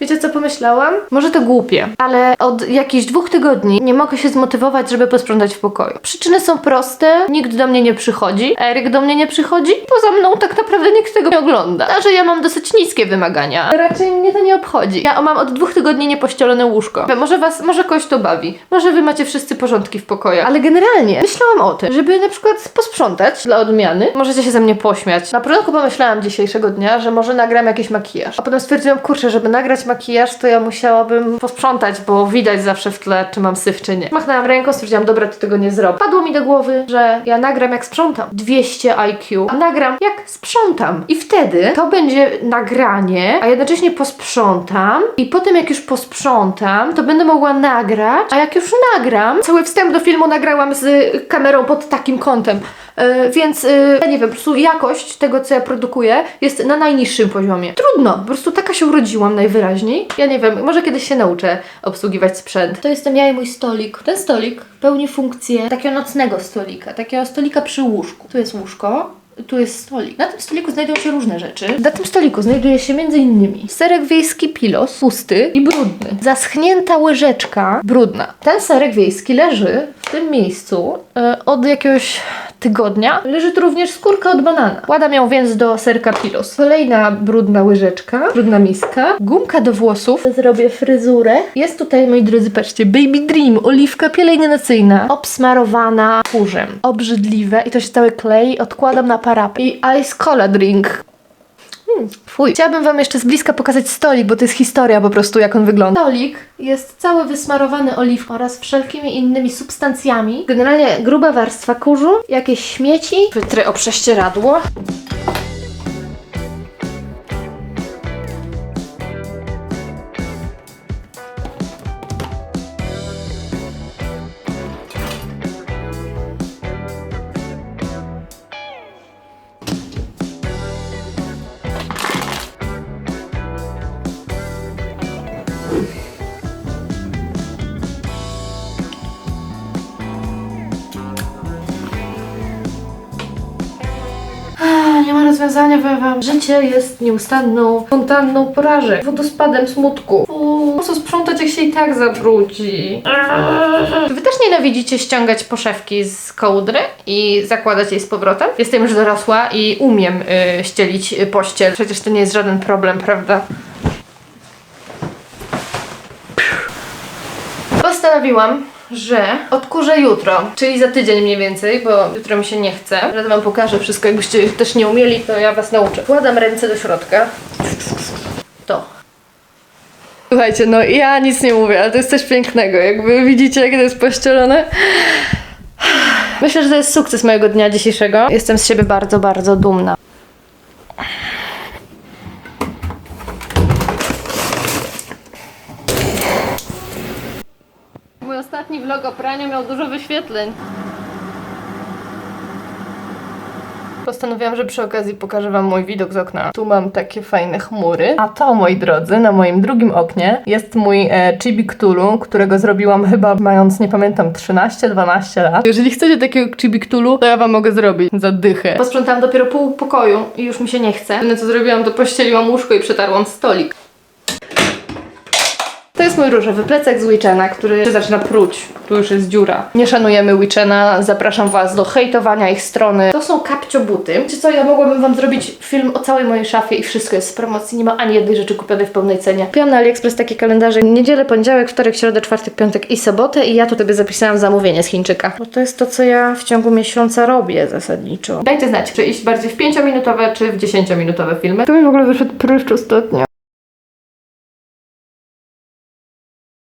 Wiecie co pomyślałam? Może to głupie, ale od jakichś dwóch tygodni nie mogę się zmotywować, żeby posprzątać w pokoju. Przyczyny są proste, nikt do mnie nie przychodzi, Eryk do mnie nie przychodzi, poza mną tak naprawdę nikt tego nie ogląda. Że ja mam dosyć niskie wymagania, raczej mnie to nie obchodzi. Ja mam od dwóch tygodni niepościelone łóżko. Może was, może kogoś to bawi, może wy macie wszyscy porządki w pokoju, ale generalnie myślałam o tym, żeby na przykład posprzątać dla odmiany. Możecie się ze mnie pośmiać. Na początku pomyślałam dzisiejszego dnia, że może nagram jakiś makijaż, a potem stwierdziłam, kurczę, żeby nagrać makijaż, to ja musiałabym posprzątać, bo widać zawsze w tle, czy mam syf, czy nie. Machnęłam ręką, stwierdziłam, dobra, to tego nie zrobię. Padło mi do głowy, że ja nagram jak sprzątam. 200 IQ. Nagram jak sprzątam. I wtedy to będzie nagranie, a jednocześnie posprzątam i potem jak już posprzątam, to będę mogła nagrać, a jak już nagram, cały wstęp do filmu nagrałam z kamerą pod takim kątem. E, więc e, ja nie wiem, po prostu jakość tego, co ja produkuję, jest na najniższym poziomie. Trudno, po prostu taka się urodziłam najwyraźniej. Ja nie wiem, może kiedyś się nauczę obsługiwać sprzęt. To jestem ja i mój stolik. Ten stolik pełni funkcję takiego nocnego stolika, takiego stolika przy łóżku. Tu jest łóżko, tu jest stolik. Na tym stoliku znajdują się różne rzeczy. Na tym stoliku znajduje się m.in. serek wiejski pilos, pusty i brudny. Zaschnięta łyżeczka, brudna. Ten serek wiejski leży w tym miejscu e, od jakiegoś tygodnia. Leży tu również skórka od banana. Kładam ją więc do serka pilos. Kolejna brudna łyżeczka, brudna miska, gumka do włosów. Zrobię fryzurę. Jest tutaj, moi drodzy, patrzcie, Baby Dream, oliwka pielęgnacyjna, obsmarowana kurzem. Obrzydliwe i to się cały klei. Odkładam na parapet. I ice cola drink. Fuj. Chciałabym Wam jeszcze z bliska pokazać stolik, bo to jest historia po prostu, jak on wygląda. Stolik jest cały wysmarowany oliwką oraz wszelkimi innymi substancjami. Generalnie gruba warstwa kurzu, jakieś śmieci, wytry o prześcieradło. Ma rozwiązania, powiem wam. Życie jest nieustanną fontanną porażek, wodospadem smutku. Uuu, Po co sprzątać, jak się i tak zabrudzi? Wy też nienawidzicie ściągać poszewki z kołdry i zakładać jej z powrotem? Jestem już dorosła i umiem y, ścielić y, pościel. Przecież to nie jest żaden problem, prawda? Postanowiłam, że odkurzę jutro, czyli za tydzień mniej więcej, bo jutro mi się nie chce. Zaraz wam pokażę wszystko, jakbyście też nie umieli, to ja was nauczę. Wkładam ręce do środka. To. Słuchajcie, no ja nic nie mówię, ale to jest coś pięknego. Jakby widzicie, jak to jest pościelone. Myślę, że to jest sukces mojego dnia dzisiejszego. Jestem z siebie bardzo, bardzo dumna. Mój ostatni vlog o praniu miał dużo wyświetleń. Postanowiłam, że przy okazji pokażę Wam mój widok z okna. Tu mam takie fajne chmury. A to, moi drodzy, na moim drugim oknie jest mój e, Chibi Cthulhu, którego zrobiłam chyba mając, nie pamiętam, 13-12 lat. Jeżeli chcecie takiego Chibi Cthulhu, to ja Wam mogę zrobić za dychę. Posprzątałam dopiero pół pokoju i już mi się nie chce. Jedyne co zrobiłam, to pościeliłam łóżko i przetarłam stolik. Mój różowy plecak z Wichena, który się zaczyna pruć. Tu już jest dziura. Nie szanujemy Wichena, zapraszam Was do hejtowania ich strony. To są kapcio buty. Czy co, ja mogłabym Wam zrobić film o całej mojej szafie i wszystko jest z promocji. Nie ma ani jednej rzeczy kupionej w pełnej cenie. Kupiłam na AliExpress takie kalendarze niedzielę, poniedziałek, wtorek, środę, czwartek, piątek i sobotę i ja tu sobie zapisałam zamówienie z Chińczyka. Bo to jest to, co ja w ciągu miesiąca robię zasadniczo. Dajcie znać, czy iść bardziej w 5-minutowe, czy w 10-minutowe filmy. Tu mi w ogóle wyszedł pryszcz ostatnio.